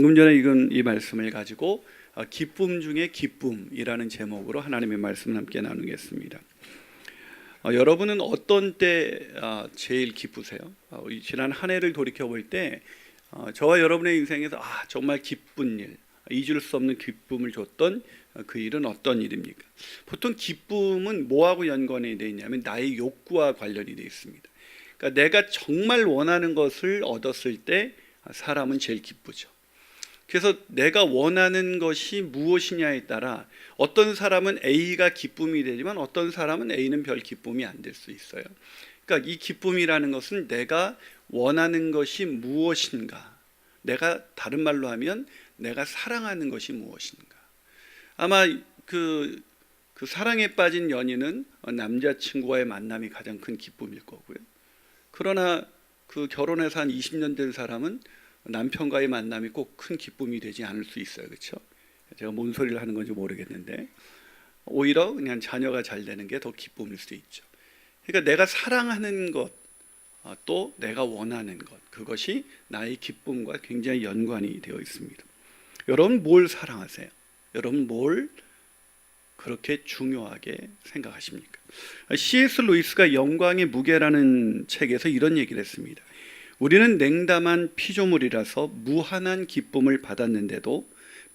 방금 전에 읽은 이 말씀을 가지고 어, 기쁨 중에 기쁨이라는 제목으로 하나님의 말씀 함께 나누겠습니다. 어, 여러분은 어떤 때 어, 제일 기쁘세요? 지난 한 해를 돌이켜 볼때 어, 저와 여러분의 인생에서 아 정말 기쁜 일, 잊을 수 없는 기쁨을 줬던 어, 그 일은 어떤 일입니까? 보통 기쁨은 뭐하고 연관이 되어 있냐면 나의 욕구와 관련이 되어 있습니다. 그러니까 내가 정말 원하는 것을 얻었을 때 사람은 제일 기쁘죠. 그래서 내가 원하는 것이 무엇이냐에 따라 어떤 사람은 A가 기쁨이 되지만 어떤 사람은 A는 별 기쁨이 안 될 수 있어요. 그러니까 이 기쁨이라는 것은 내가 원하는 것이 무엇인가. 내가 다른 말로 하면 내가 사랑하는 것이 무엇인가. 아마 그, 그 사랑에 빠진 연인은 남자친구와의 만남이 가장 큰 기쁨일 거고요. 그러나 그 결혼해서 한 20년 된 사람은 남편과의 만남이 꼭 큰 기쁨이 되지 않을 수 있어요. 그렇죠? 제가 뭔 소리를 하는 건지 모르겠는데 오히려 그냥 자녀가 잘 되는 게 더 기쁨일 수 있죠. 그러니까 내가 사랑하는 것, 어, 또 내가 원하는 것, 그것이 나의 기쁨과 굉장히 연관이 되어 있습니다. 여러분 뭘 사랑하세요? 여러분 뭘 그렇게 중요하게 생각하십니까? C.S. 루이스가 영광의 무게라는 책에서 이런 얘기를 했습니다. 우리는 냉담한 피조물이라서 무한한 기쁨을 받았는데도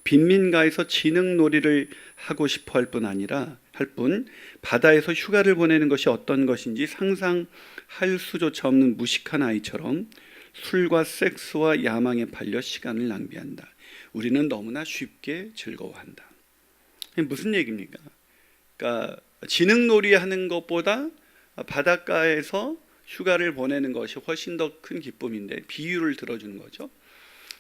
빈민가에서 진흙놀이를 하고 싶어 할 뿐 아니라 할 뿐 바다에서 휴가를 보내는 것이 어떤 것인지 상상할 수조차 없는 무식한 아이처럼 술과 섹스와 야망에 팔려 시간을 낭비한다. 우리는 너무나 쉽게 즐거워한다. 무슨 얘기입니까? 그러니까 진흙놀이 하는 것보다 바닷가에서 휴가를 보내는 것이 훨씬 더 큰 기쁨인데 비유를 들어주는 거죠.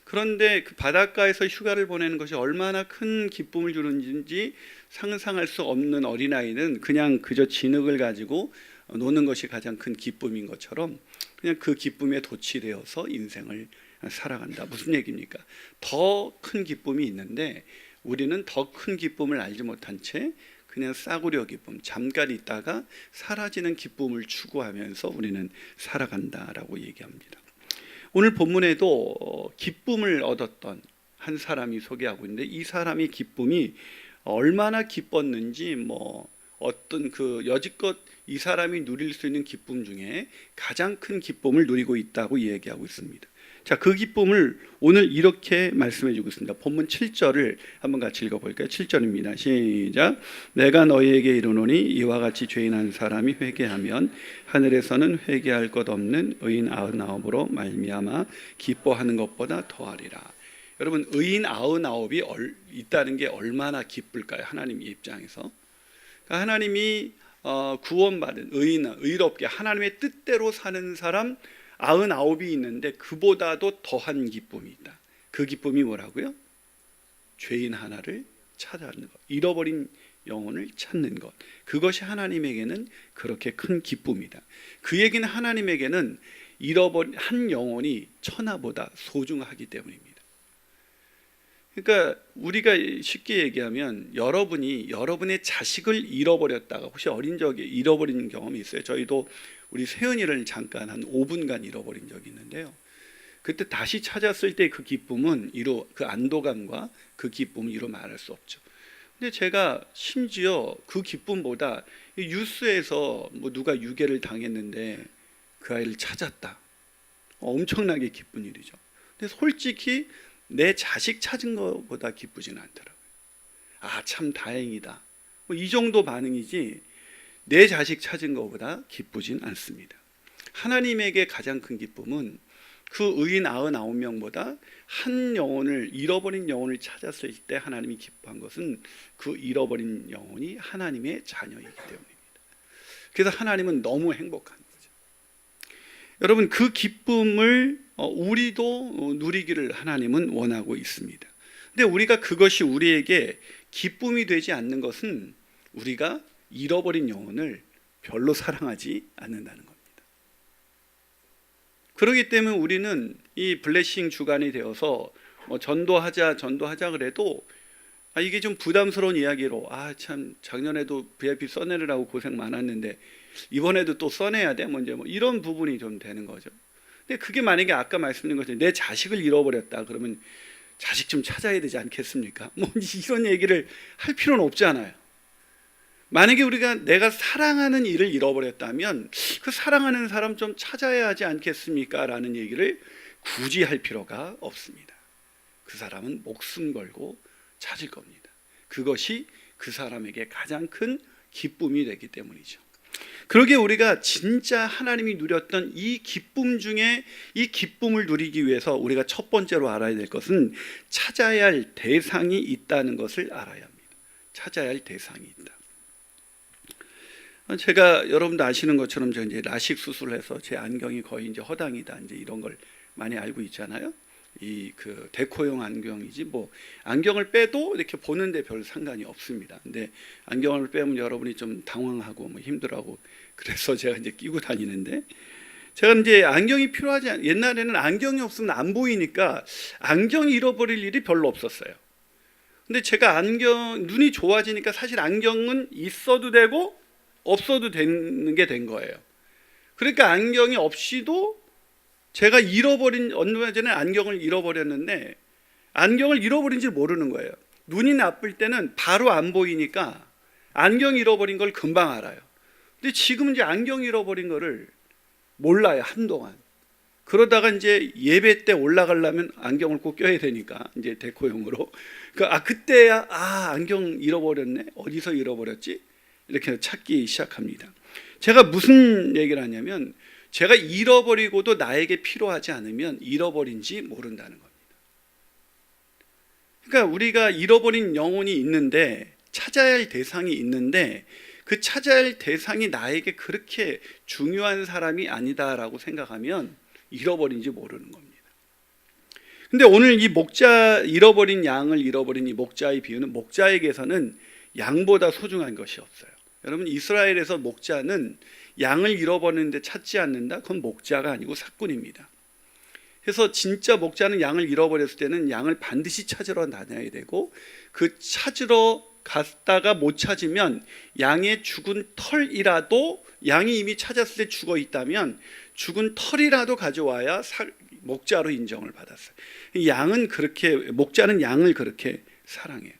그런데 그 바닷가에서 휴가를 보내는 것이 얼마나 큰 기쁨을 주는지 상상할 수 없는 어린아이는 그냥 그저 진흙을 가지고 노는 것이 가장 큰 기쁨인 것처럼 그냥 그 기쁨에 도취되어서 인생을 살아간다. 무슨 얘기입니까? 더 큰 기쁨이 있는데 우리는 더 큰 기쁨을 알지 못한 채 그냥 싸구려 기쁨, 잠깐 있다가 사라지는 기쁨을 추구하면서 우리는 살아간다라고 얘기합니다. 오늘 본문에도 어, 기쁨을 얻었던 한 사람이 소개하고 있는데 이 사람의 기쁨이 얼마나 기뻤는지 뭐 어떤 그 여지껏 이 사람이 누릴 수 있는 기쁨 중에 가장 큰 기쁨을 누리고 있다고 얘기하고 있습니다. 자, 그 기쁨을 오늘 이렇게 말씀해 주고 있습니다. 본문 7절을 한번 같이 읽어 볼까요? 7절입니다. 시작. 내가 너희에게 이르노니 이와 같이 죄인 한 사람이 회개하면 하늘에서는 회개할 것 없는 의인 아흔아홉으로 말미암아 기뻐하는 것보다 더하리라. 여러분 의인 아흔아홉이 있다는 게 얼마나 기쁠까요? 하나님 입장에서. 그러니까 하나님이 어, 구원받은 의인, 의롭게 하나님의 뜻대로 사는 사람 아흔아홉이 있는데 그보다도 더한 기쁨이 있다. 그 기쁨이 뭐라고요? 죄인 하나를 찾아는 것, 잃어버린 영혼을 찾는 것. 그것이 하나님에게는 그렇게 큰 기쁨이다. 그 얘기는 하나님에게는 잃어버린 한 영혼이 천하보다 소중하기 때문입니다. 그러니까 우리가 쉽게 얘기하면 여러분이 여러분의 자식을 잃어버렸다가 혹시 어린 적에 잃어버린 경험이 있어요. 저희도 우리 세연이를 잠깐 한 5분간 잃어버린 적이 있는데요. 그때 다시 찾았을 때 그 기쁨은 이로 그 안도감과 그 기쁨은 이로 말할 수 없죠. 근데 제가 심지어 그 기쁨보다 뉴스에서 뭐 누가 유괴를 당했는데 그 아이를 찾았다. 엄청나게 기쁜 일이죠. 근데 솔직히 내 자식 찾은 것보다 기쁘지는 않더라고요. 아, 참 다행이다. 뭐 이 정도 반응이지 내 자식 찾은 것보다 기쁘진 않습니다. 하나님에게 가장 큰 기쁨은 그 의인 아흔아홉 명보다 한 영혼을 잃어버린 영혼을 찾았을 때 하나님이 기뻐한 것은 그 잃어버린 영혼이 하나님의 자녀이기 때문입니다. 그래서 하나님은 너무 행복한 거죠. 여러분 그 기쁨을 어, 우리도 누리기를 하나님은 원하고 있습니다. 근데 우리가 그것이 우리에게 기쁨이 되지 않는 것은 우리가 잃어버린 영혼을 별로 사랑하지 않는다는 겁니다. 그렇기 때문에 우리는 이 블레싱 주간이 되어서 뭐 전도하자 전도하자 그래도 아 이게 좀 부담스러운 이야기로 아 참 작년에도 VIP 써내느라고 고생 많았는데 이번에도 또 써내야 돼 먼저 뭐 이런 부분이 좀 되는 거죠. 근데 그게 만약에 아까 말씀드린 것처럼 내 자식을 잃어버렸다 그러면 자식 좀 찾아야 되지 않겠습니까? 뭐 이런 얘기를 할 필요는 없잖아요. 만약에 우리가 내가 사랑하는 일을 잃어버렸다면 그 사랑하는 사람 좀 찾아야 하지 않겠습니까? 라는 얘기를 굳이 할 필요가 없습니다. 그 사람은 목숨 걸고 찾을 겁니다. 그것이 그 사람에게 가장 큰 기쁨이 되기 때문이죠. 그러게 우리가 진짜 하나님이 누렸던 이 기쁨 중에 이 기쁨을 누리기 위해서 우리가 첫 번째로 알아야 될 것은 찾아야 할 대상이 있다는 것을 알아야 합니다. 찾아야 할 대상이 있다. 제가 여러분도 아시는 것처럼 저 이제 라식 수술해서 제 안경이 거의 이제 허당이다 이제 이런 걸 많이 알고 있잖아요. 이 그 데코용 안경이지 뭐 안경을 빼도 이렇게 보는데 별 상관이 없습니다. 근데 안경을 빼면 여러분이 좀 당황하고 뭐 힘들어하고 그래서 제가 이제 끼고 다니는데 제가 이제 안경이 필요하지 않 옛날에는 안경이 없으면 안 보이니까 안경 잃어버릴 일이 별로 없었어요. 근데 제가 안경 눈이 좋아지니까 사실 안경은 있어도 되고 없어도 되는 게 된 거예요. 그러니까 안경이 없이도 제가 잃어버린 얼마 전에 안경을 잃어버렸는데 안경을 잃어버린지 모르는 거예요. 눈이 나쁠 때는 바로 안 보이니까 안경 잃어버린 걸 금방 알아요. 근데 지금 이제 안경 잃어버린 거를 몰라요 한동안. 그러다가 이제 예배 때 올라가려면 안경을 꼭 껴야 되니까 이제 데코용으로. 그아 그때야 아 안경 잃어버렸네 어디서 잃어버렸지 이렇게 찾기 시작합니다. 제가 무슨 얘기를 하냐면 제가 잃어버리고도 나에게 필요하지 않으면 잃어버린지 모른다는 겁니다. 그러니까 우리가 잃어버린 영혼이 있는데 찾아야 할 대상이 있는데 그 찾아야 할 대상이 나에게 그렇게 중요한 사람이 아니다라고 생각하면 잃어버린지 모르는 겁니다. 근데 오늘 이 목자 잃어버린 양을 잃어버린 이 목자의 비유는 목자에게서는 양보다 소중한 것이 없어요. 여러분 이스라엘에서 목자는 양을 잃어버리는데 찾지 않는다. 그건 목자가 아니고 사꾼입니다. 그래서 진짜 목자는 양을 잃어버렸을 때는 양을 반드시 찾으러 다녀야 되고 그 찾으러 갔다가 못 찾으면 양의 죽은 털이라도 양이 이미 찾았을 때 죽어 있다면 죽은 털이라도 가져와야 사, 목자로 인정을 받았어요. 양은 그렇게 목자는 양을 그렇게 사랑해요.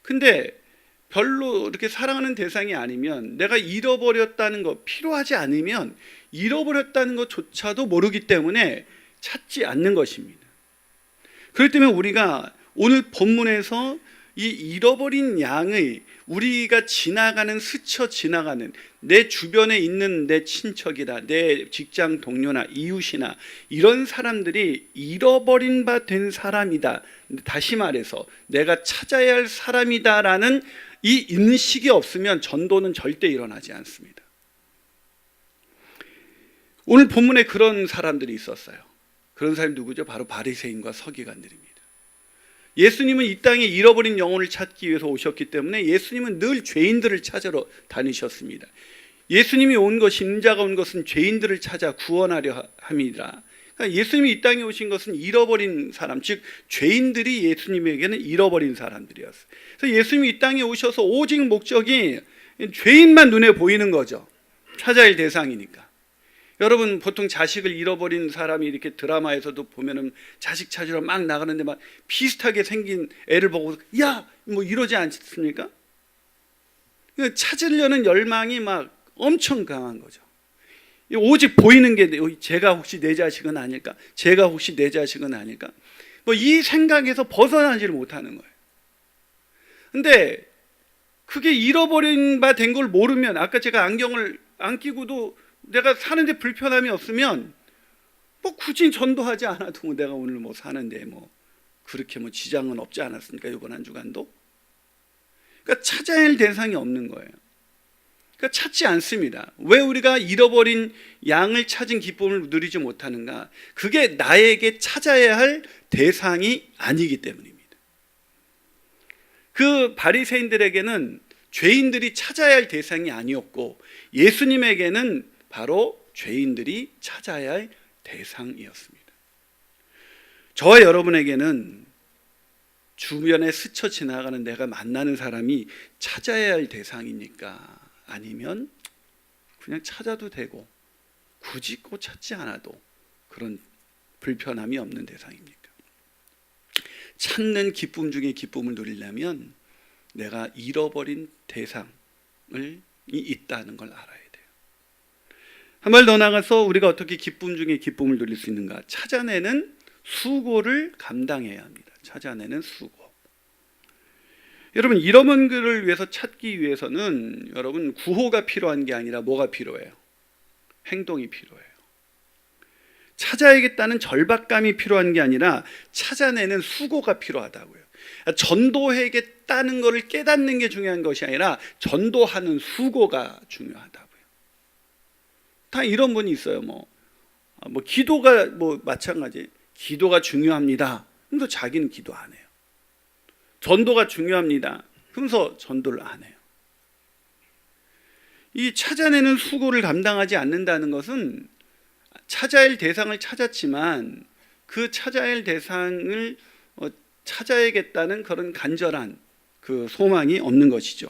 근데 별로 이렇게 사랑하는 대상이 아니면 내가 잃어버렸다는 거 필요하지 않으면 잃어버렸다는 것조차도 모르기 때문에 찾지 않는 것입니다. 그렇기 때문에 우리가 오늘 본문에서 이 잃어버린 양의 우리가 지나가는 스쳐 지나가는 내 주변에 있는 내 친척이다 내 직장 동료나 이웃이나 이런 사람들이 잃어버린 바 된 사람이다 다시 말해서 내가 찾아야 할 사람이다라는 이 인식이 없으면 전도는 절대 일어나지 않습니다. 오늘 본문에 그런 사람들이 있었어요. 그런 사람이 누구죠? 바로 바리새인과 서기관들입니다. 예수님은 이 땅에 잃어버린 영혼을 찾기 위해서 오셨기 때문에 예수님은 늘 죄인들을 찾으러 다니셨습니다. 예수님이 온 것이 인자가 온 것은 죄인들을 찾아 구원하려 함이라. 그러니까 예수님이 이 땅에 오신 것은 잃어버린 사람, 즉 죄인들이 예수님에게는 잃어버린 사람들이었어요. 그래서 예수님이 이 땅에 오셔서 오직 목적이 죄인만 눈에 보이는 거죠. 찾아야 대상이니까. 여러분 보통 자식을 잃어버린 사람이 이렇게 드라마에서도 보면은 자식 찾으러 막 나가는데 막 비슷하게 생긴 애를 보고 야 뭐 이러지 않습니까? 그러니까 찾으려는 열망이 막 엄청 강한 거죠. 오직 보이는 게 제가 혹시 내 자식은 아닐까? 제가 혹시 내 자식은 아닐까? 뭐 이 생각에서 벗어나지를 못하는 거예요. 근데 그게 잃어버린 바 된 걸 모르면 아까 제가 안경을 안 끼고도 내가 사는데 불편함이 없으면 뭐 굳이 전도하지 않아도 뭐 내가 오늘 뭐 사는데 뭐 그렇게 뭐 지장은 없지 않았습니까 이번 한 주간도 그러니까 찾아야 할 대상이 없는 거예요. 그러니까 찾지 않습니다. 왜 우리가 잃어버린 양을 찾은 기쁨을 누리지 못하는가? 그게 나에게 찾아야 할 대상이 아니기 때문입니다. 그 바리새인들에게는 죄인들이 찾아야 할 대상이 아니었고 예수님에게는 바로 죄인들이 찾아야 할 대상이었습니다. 저와 여러분에게는 주변에 스쳐 지나가는 내가 만나는 사람이 찾아야 할 대상입니까? 아니면 그냥 찾아도 되고 굳이 꼭 찾지 않아도 그런 불편함이 없는 대상입니까? 찾는 기쁨 중에 기쁨을 누리려면 내가 잃어버린 대상을 이 있다는 걸 알아야 돼요. 한 발 더 나가서 우리가 어떻게 기쁨 중에 기쁨을 누릴 수 있는가? 찾아내는 수고를 감당해야 합니다. 찾아내는 수고. 여러분 잃어버린 것을 위해서 찾기 위해서는 여러분 구호가 필요한 게 아니라 뭐가 필요해요? 행동이 필요해요. 찾아야겠다는 절박감이 필요한 게 아니라 찾아내는 수고가 필요하다고요. 전도해야겠다는 것을 깨닫는 게 중요한 것이 아니라 전도하는 수고가 중요하다고요. 다 이런 분이 있어요. 뭐, 아, 뭐 기도가 뭐 마찬가지. 기도가 중요합니다. 그래서 자기는 기도 안 해요. 전도가 중요합니다. 그러면서 전도를 안 해요. 이 찾아내는 수고를 감당하지 않는다는 것은 찾아야 할 대상을 찾았지만 그 찾아야 할 대상을 어, 찾아야겠다는 그런 간절한 그 소망이 없는 것이죠.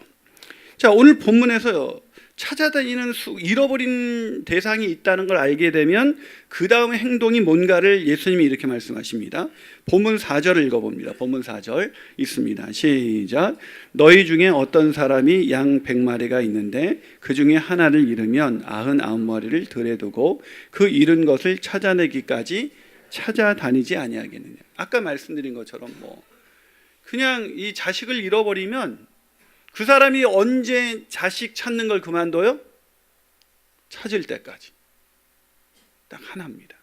자, 오늘 본문에서요. 찾아다니는 수, 잃어버린 대상이 있다는 걸 알게 되면 그 다음의 행동이 뭔가를 예수님이 이렇게 말씀하십니다. 본문 4절을 읽어봅니다. 본문 4절 있습니다. 시작. 너희 중에 어떤 사람이 양 100마리가 있는데 그 중에 하나를 잃으면 99마리를 들에 두고 그 잃은 것을 찾아내기까지 찾아다니지 아니하겠느냐. 아까 말씀드린 것처럼 뭐 그냥 이 자식을 잃어버리면 그 사람이 언제 자식 찾는 걸 그만둬요? 찾을 때까지. 딱 하나입니다.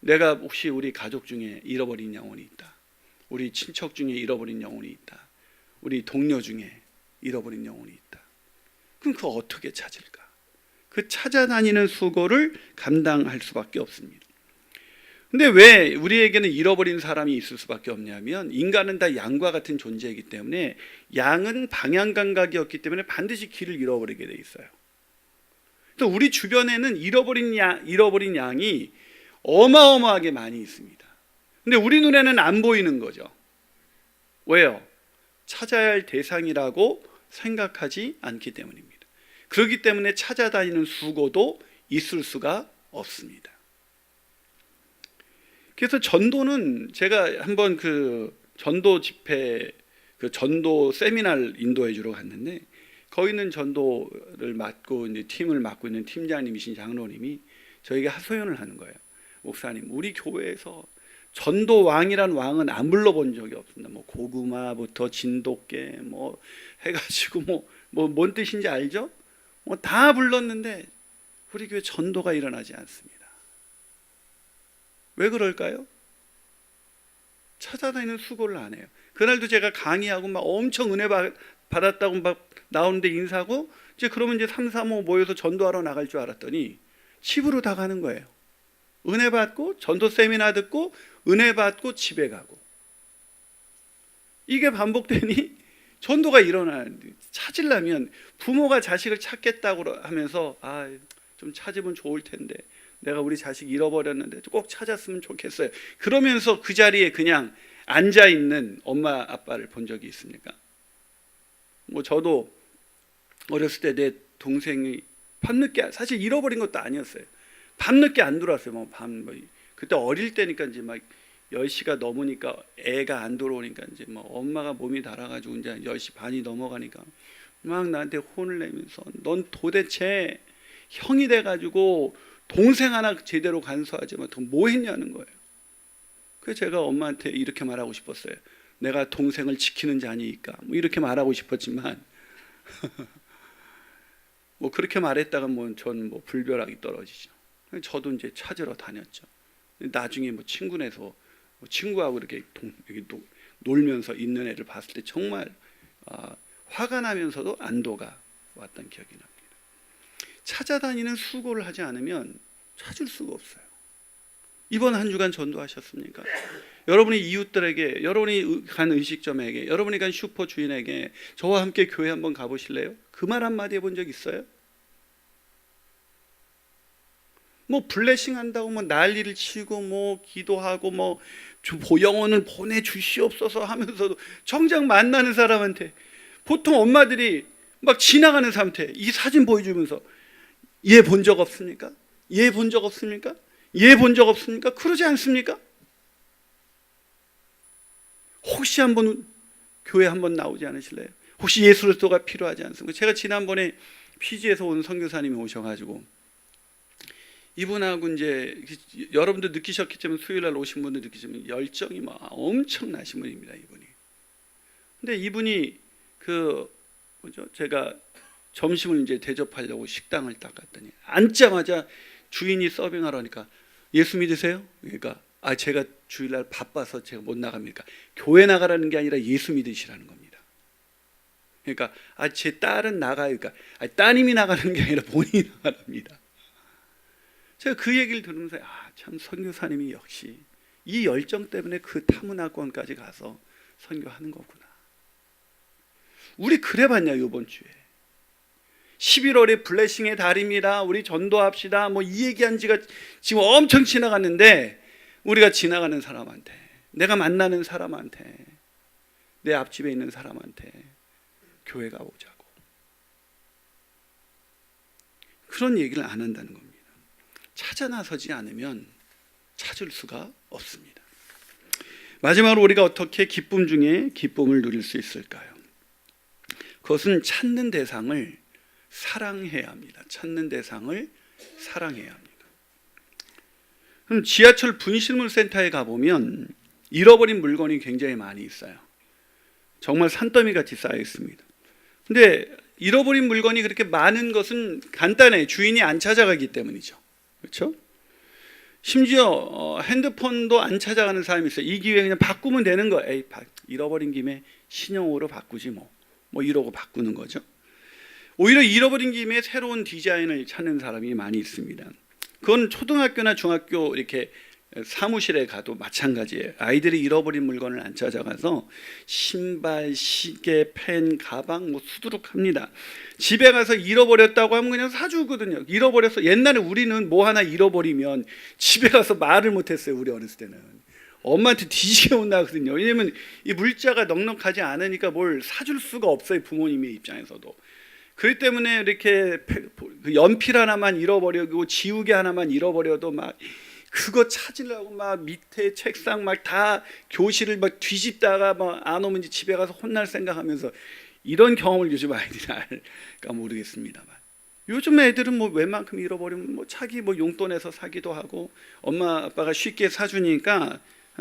내가 혹시 우리 가족 중에 잃어버린 영혼이 있다. 우리 친척 중에 잃어버린 영혼이 있다. 우리 동료 중에 잃어버린 영혼이 있다. 그럼 그거 어떻게 찾을까? 그 찾아다니는 수고를 감당할 수밖에 없습니다. 근데 왜 우리에게는 잃어버린 사람이 있을 수밖에 없냐면 인간은 다 양과 같은 존재이기 때문에 양은 방향 감각이 없기 때문에 반드시 길을 잃어버리게 돼 있어요. 또 우리 주변에는 잃어버린 양, 잃어버린 양이 어마어마하게 많이 있습니다. 근데 우리 눈에는 안 보이는 거죠. 왜요? 찾아야 할 대상이라고 생각하지 않기 때문입니다. 그렇기 때문에 찾아다니는 수고도 있을 수가 없습니다. 그래서 전도는 제가 한번 그 전도 집회 그 전도 세미나를 인도해 주러 갔는데 거기 있는 전도를 맡고 이제 팀을 맡고 있는 팀장님이신 장로님이 저에게 하소연을 하는 거예요. 목사님, 우리 교회에서 전도 왕이란 왕은 안 불러본 적이 없습니다. 뭐 고구마부터 진돗개 뭐 해가지고 뭐 뭐 뭔 뜻인지 알죠? 뭐 다 불렀는데 우리 교회 전도가 일어나지 않습니다. 왜 그럴까요? 찾아다니는 수고를 안 해요. 그날도 제가 강의하고 막 엄청 은혜 받았다고 막 나오는데 인사하고 이제 그러면 이제 3, 3, 5 모여서 전도하러 나갈 줄 알았더니 집으로 다 가는 거예요. 은혜 받고 전도 세미나 듣고 은혜 받고 집에 가고 이게 반복되니 전도가 일어나는데 찾으려면 부모가 자식을 찾겠다고 하면서 아 좀 찾으면 좋을 텐데 내가 우리 자식 잃어버렸는데 꼭 찾았으면 좋겠어요. 그러면서 그 자리에 그냥 앉아 있는 엄마 아빠를 본 적이 있습니까? 뭐 저도 어렸을 때 내 동생이 밤늦게 사실 잃어버린 것도 아니었어요. 밤늦게 안 들어왔어요. 뭐밤 뭐 그때 어릴 때니까 이제 막 10시가 넘으니까 애가 안 들어오니까 이제 뭐 엄마가 몸이 달아 가지고 이제 10시 반이 넘어가니까 막 나한테 혼을 내면서 넌 도대체 형이 돼 가지고 동생 하나 제대로 간수하지 못하고 뭐 했냐는 거예요. 그래서 제가 엄마한테 이렇게 말하고 싶었어요. 내가 동생을 지키는 자니까 뭐 이렇게 말하고 싶었지만 뭐 그렇게 말했다가 뭐 전 뭐 불벼락이 떨어지죠. 저도 이제 찾으러 다녔죠. 나중에 뭐 친구네서 뭐 친구하고 이렇게 동, 노, 놀면서 있는 애를 봤을 때 정말 아, 화가 나면서도 안도가 왔던 기억이 납니다. 찾아다니는 수고를 하지 않으면 찾을 수가 없어요. 이번 한 주간 전도하셨습니까? 여러분이 이웃들에게, 여러분이 간 의식점에게, 여러분이 간 슈퍼 주인에게 저와 함께 교회 한번 가보실래요? 그 말 한마디 해본 적 있어요? 뭐 블레싱 한다고 뭐 난리를 치고 뭐 기도하고 뭐 영혼을 보내 주시옵소서 하면서도 정작 만나는 사람한테 보통 엄마들이 막 지나가는 사람한테 이 사진 보여주면서 얘본적 없습니까? 얘본적 없습니까? 얘본적 없습니까? 그러지 않습니까? 혹시 한번 교회 한번 나오지 않으실래요? 혹시 예수로서가 필요하지 않습니까? 제가 지난번에 피지에서 온 선교사님이 오셔가지고 이분하고 이제 여러분도 느끼셨겠지만 수요일 날 오신 분들 느끼시면 열정이 막 엄청나신 분입니다 이분이. 근데 이분이 그 뭐죠? 제가 점심을 이제 대접하려고 식당을 딱 갔더니 앉자마자 주인이 서빙하라니까 예수 믿으세요? 그러니까 아 제가 주일날 바빠서 제가 못 나갑니까? 교회 나가라는 게 아니라 예수 믿으시라는 겁니다. 그러니까 아 제 딸은 나가요. 그러니까 아, 따님이 나가는 게 아니라 본인이 나가랍니다. 제가 그 얘기를 들으면서 아 참 선교사님이 역시 이 열정 때문에 그 타문화권까지 가서 선교하는 거구나. 우리 그래 봤냐 이번 주에 11월에 블레싱의 달입니다. 우리 전도합시다. 뭐 이 얘기한 지가 지금 엄청 지나갔는데 우리가 지나가는 사람한테 내가 만나는 사람한테 내 앞집에 있는 사람한테 교회가 오자고 그런 얘기를 안 한다는 겁니다. 찾아 나서지 않으면 찾을 수가 없습니다. 마지막으로 우리가 어떻게 기쁨 중에 기쁨을 누릴 수 있을까요? 그것은 찾는 대상을 사랑해야 합니다. 찾는 대상을 사랑해야 합니다. 그럼 지하철 분실물 센터에 가보면 잃어버린 물건이 굉장히 많이 있어요. 정말 산더미 같이 쌓여 있습니다. 근데 잃어버린 물건이 그렇게 많은 것은 간단해. 주인이 안 찾아가기 때문이죠. 그렇죠? 심지어 어, 핸드폰도 안 찾아가는 사람이 있어요. 이 기회에 그냥 바꾸면 되는 거. 에이, 바, 잃어버린 김에 신형으로 바꾸지 뭐. 뭐 이러고 바꾸는 거죠. 오히려 잃어버린 김에 새로운 디자인을 찾는 사람이 많이 있습니다. 그건 초등학교나 중학교 이렇게 사무실에 가도 마찬가지예요. 아이들이 잃어버린 물건을 안 찾아가서 신발, 시계, 펜, 가방 뭐 수두룩합니다. 집에 가서 잃어버렸다고 하면 그냥 사주거든요. 잃어버려서 옛날에 우리는 뭐 하나 잃어버리면 집에 가서 말을 못했어요. 우리 어렸을 때는 엄마한테 뒤지게 혼나거든요. 왜냐면 이 물자가 넉넉하지 않으니까 뭘 사줄 수가 없어요. 부모님의 입장에서도. 그렇기 때문에 이렇게 그 연필 하나만 잃어버리고 지우개 하나만 잃어버려도 막 그거 찾으려고 막 밑에 책상 막 다 교실을 막 뒤집다가 막 안 오면 이제 집에 가서 혼날 생각하면서 이런 경험을 요즘 아이들이 알까 모르겠습니다만 요즘 애들은 뭐 웬만큼 잃어버리면 뭐 차기 뭐 용돈에서 사기도 하고 엄마 아빠가 쉽게 사주니까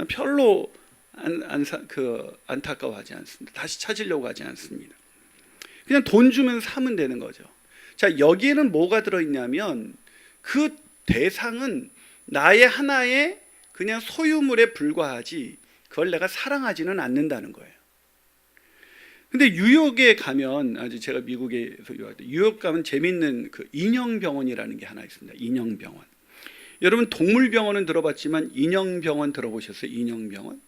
별로 안안그 안타까워하지 않습니다. 다시 찾으려고 하지 않습니다. 그냥 돈 주면 사면 되는 거죠. 자, 여기에는 뭐가 들어있냐면 그 대상은 나의 하나의 그냥 소유물에 불과하지 그걸 내가 사랑하지는 않는다는 거예요. 근데 뉴욕에 가면 아주 제가 미국에서 유학할 때 뉴욕 가면 재밌는 그 인형 병원이라는 게 하나 있습니다. 인형 병원. 여러분 동물 병원은 들어봤지만 인형 병원 들어보셨어요? 인형 병원?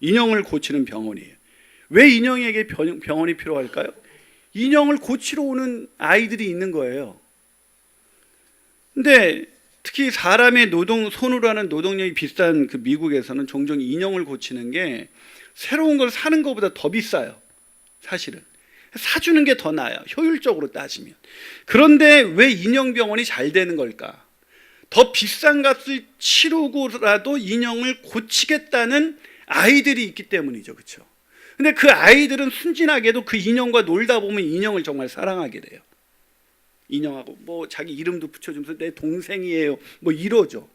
인형을 고치는 병원이에요. 왜 인형에게 병원이 필요할까요? 인형을 고치러 오는 아이들이 있는 거예요. 근데 특히 사람의 노동 손으로 하는 노동력이 비싼 그 미국에서는 종종 인형을 고치는 게 새로운 걸 사는 것보다 더 비싸요. 사실은 사주는 게 더 나아요. 효율적으로 따지면. 그런데 왜 인형 병원이 잘 되는 걸까? 더 비싼 값을 치르고라도 인형을 고치겠다는 아이들이 있기 때문이죠. 그렇죠? 근데 그 아이들은 순진하게도 그 인형과 놀다 보면 인형을 정말 사랑하게 돼요. 인형하고 뭐 자기 이름도 붙여주면서 내 동생이에요. 뭐 이러죠.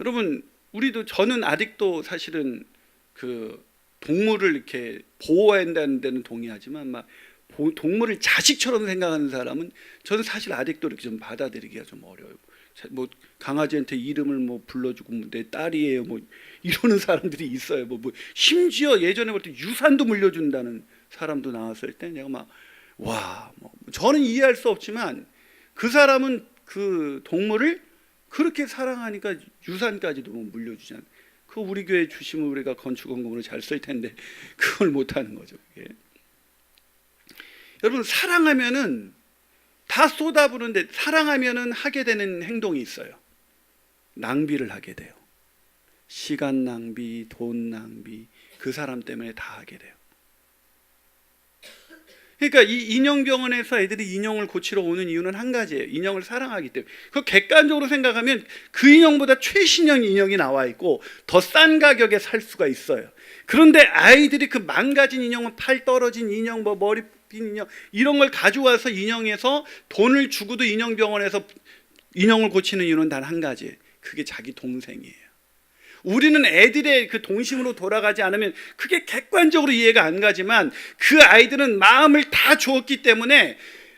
여러분 우리도 저는 아직도 사실은 그 동물을 이렇게 보호해야 한다는 데는 동의하지만 막 동물을 자식처럼 생각하는 사람은 저는 사실 아직도 이렇게 좀 받아들이기가 좀 어려워요. 뭐 강아지한테 이름을 뭐 불러주고 뭐 내 딸이에요 뭐 이러는 사람들이 있어요. 뭐, 뭐 심지어 예전에 볼때 유산도 물려준다는 사람도 나왔을 때 내가 막 와, 뭐 저는 이해할 수 없지만 그 사람은 그 동물을 그렇게 사랑하니까 유산까지도 뭐 물려주잖아. 그 우리 교회 주시면 우리가 건축 원금으로 잘 쓸 텐데 그걸 못 하는 거죠. 그게. 여러분 사랑하면은 다 쏟아부는데 사랑하면은 하게 되는 행동이 있어요. 낭비를 하게 돼요. 시간 낭비, 돈 낭비, 그 사람 때문에 다 하게 돼요. 그러니까 이 인형병원에서 애들이 인형을 고치러 오는 이유는 한 가지예요. 인형을 사랑하기 때문에. 그 객관적으로 생각하면 그 인형보다 최신형 인형이 나와 있고 더 싼 가격에 살 수가 있어요. 그런데 아이들이 그 망가진 인형은 팔 떨어진 인형, 뭐 머리 핀 인형 이런 걸 가져와서 인형에서 돈을 주고도 인형 병원에서 인형을 고치는 이유는 단 한 가지. 그게 자기 동생이에요. 우리는 애들의 그 동심으로 돌아가지 않으면 그게 객관적으로 이해가 안 가지만 그 아이들은 마음을 다 주었기 때문에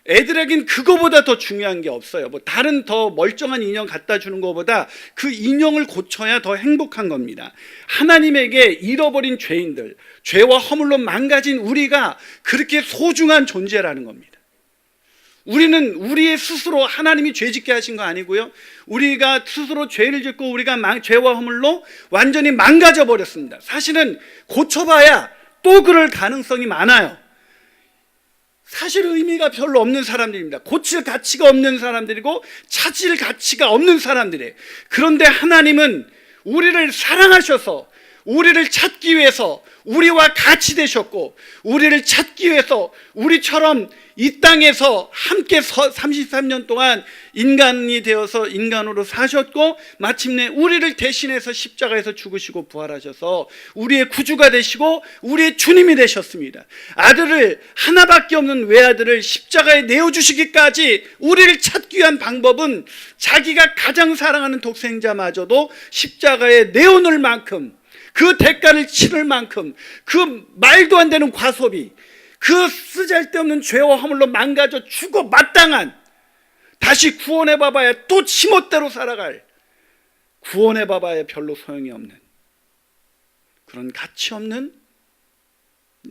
애들에겐 그거보다 더 중요한 게 없어요. 뭐 다른 더 멀쩡한 인형 갖다 주는 것보다 그 인형을 고쳐야 더 행복한 겁니다. 하나님에게 잃어버린 죄인들, 죄와 허물로 망가진 우리가 그렇게 소중한 존재라는 겁니다. 우리는 우리의 스스로 하나님이 죄 짓게 하신 거 아니고요. 우리가 스스로 죄를 짓고 우리가 망- 죄와 허물로 완전히 망가져 버렸습니다. 사실은 고쳐봐야 또 그럴 가능성이 많아요. 사실 의미가 별로 없는 사람들입니다. 고칠 가치가 없는 사람들이고 찾을 가치가 없는 사람들이에요. 그런데 하나님은 우리를 사랑하셔서 우리를 찾기 위해서 우리와 같이 되셨고 우리를 찾기 위해서 우리처럼 이 땅에서 함께 33년 동안 인간이 되어서 인간으로 사셨고 마침내 우리를 대신해서 십자가에서 죽으시고 부활하셔서 우리의 구주가 되시고 우리의 주님이 되셨습니다. 아들을 하나밖에 없는 외아들을 십자가에 내어 주시기까지 우리를 찾기 위한 방법은 자기가 가장 사랑하는 독생자마저도 십자가에 내어 놓을 만큼 그 대가를 치를 만큼 그 말도 안 되는 과소비 그 쓰잘데없는 죄와 허물로 망가져 죽어 마땅한 다시 구원해 봐봐야 또 지멋대로 살아갈 구원해 봐봐야 별로 소용이 없는 그런 가치 없는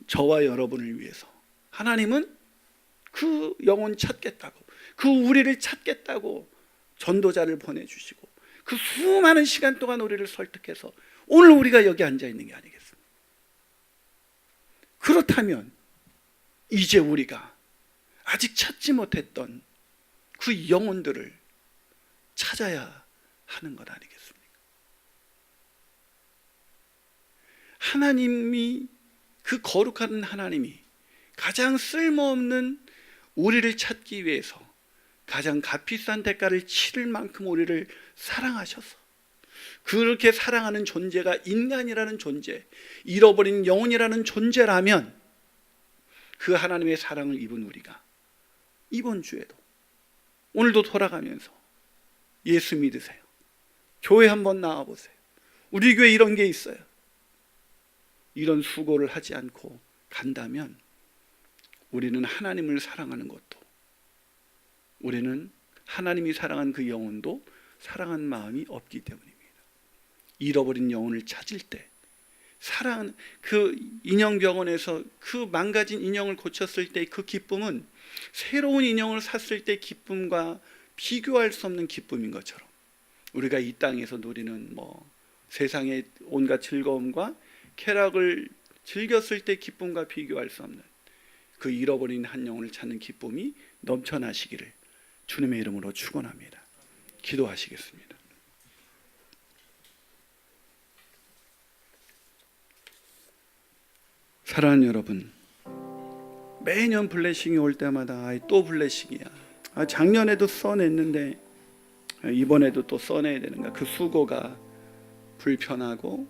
저와 여러분을 위해서 하나님은 그 영혼 찾겠다고 그 우리를 찾겠다고 전도자를 보내주시고 그 수많은 시간 동안 우리를 설득해서 오늘 우리가 여기 앉아 있는 게 아니겠습니까? 그렇다면 이제 우리가 아직 찾지 못했던 그 영혼들을 찾아야 하는 것 아니겠습니까? 하나님이 그 거룩한 하나님이 가장 쓸모없는 우리를 찾기 위해서 가장 값비싼 대가를 치를 만큼 우리를 사랑하셔서 그렇게 사랑하는 존재가 인간이라는 존재, 잃어버린 영혼이라는 존재라면 그 하나님의 사랑을 입은 우리가 이번 주에도 오늘도 돌아가면서 예수 믿으세요. 교회 한번 나와 보세요. 우리 교회 이런 게 있어요. 이런 수고를 하지 않고 간다면 우리는 하나님을 사랑하는 것도 우리는 하나님이 사랑한 그 영혼도 사랑한 마음이 없기 때문입니다. 잃어버린 영혼을 찾을 때 사랑 그 인형 병원에서 그 망가진 인형을 고쳤을 때 그 기쁨은 새로운 인형을 샀을 때 기쁨과 비교할 수 없는 기쁨인 것처럼 우리가 이 땅에서 누리는 뭐 세상의 온갖 즐거움과 쾌락을 즐겼을 때 기쁨과 비교할 수 없는 그 잃어버린 한 영혼을 찾는 기쁨이 넘쳐나시기를 주님의 이름으로 축원합니다. 기도하시겠습니다. 사랑하는 여러분, 매년 블레싱이 올 때마다 아이, 또 블레싱이야. 아, 작년에도 써냈는데 아, 이번에도 또 써내야 되는가? 그 수고가 불편하고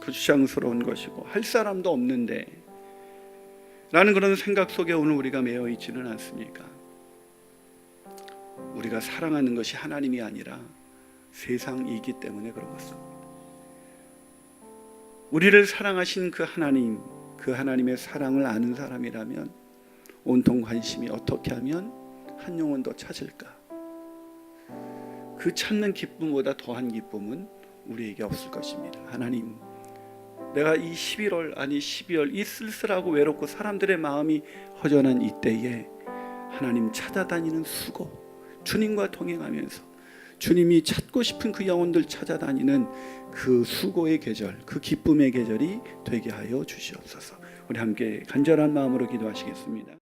그 주장스러운 것이고 할 사람도 없는데 라는 그런 생각 속에 오늘 우리가 매여 있지는 않습니까? 우리가 사랑하는 것이 하나님이 아니라 세상이기 때문에 그런 것입니다. 우리를 사랑하신 그 하나님, 그 하나님의 사랑을 아는 사람이라면 온통 관심이 어떻게 하면 한 영혼 더 찾을까? 그 찾는 기쁨보다 더한 기쁨은 우리에게 없을 것입니다. 하나님, 내가 이 11월 아니 12월 이 쓸쓸하고 외롭고 사람들의 마음이 허전한 이때에 하나님 찾아다니는 수고, 주님과 동행하면서 주님이 찾고 싶은 그 영혼들 찾아다니는 그 수고의 계절, 그 기쁨의 계절이 되게 하여 주시옵소서. 우리 함께 간절한 마음으로 기도하시겠습니다.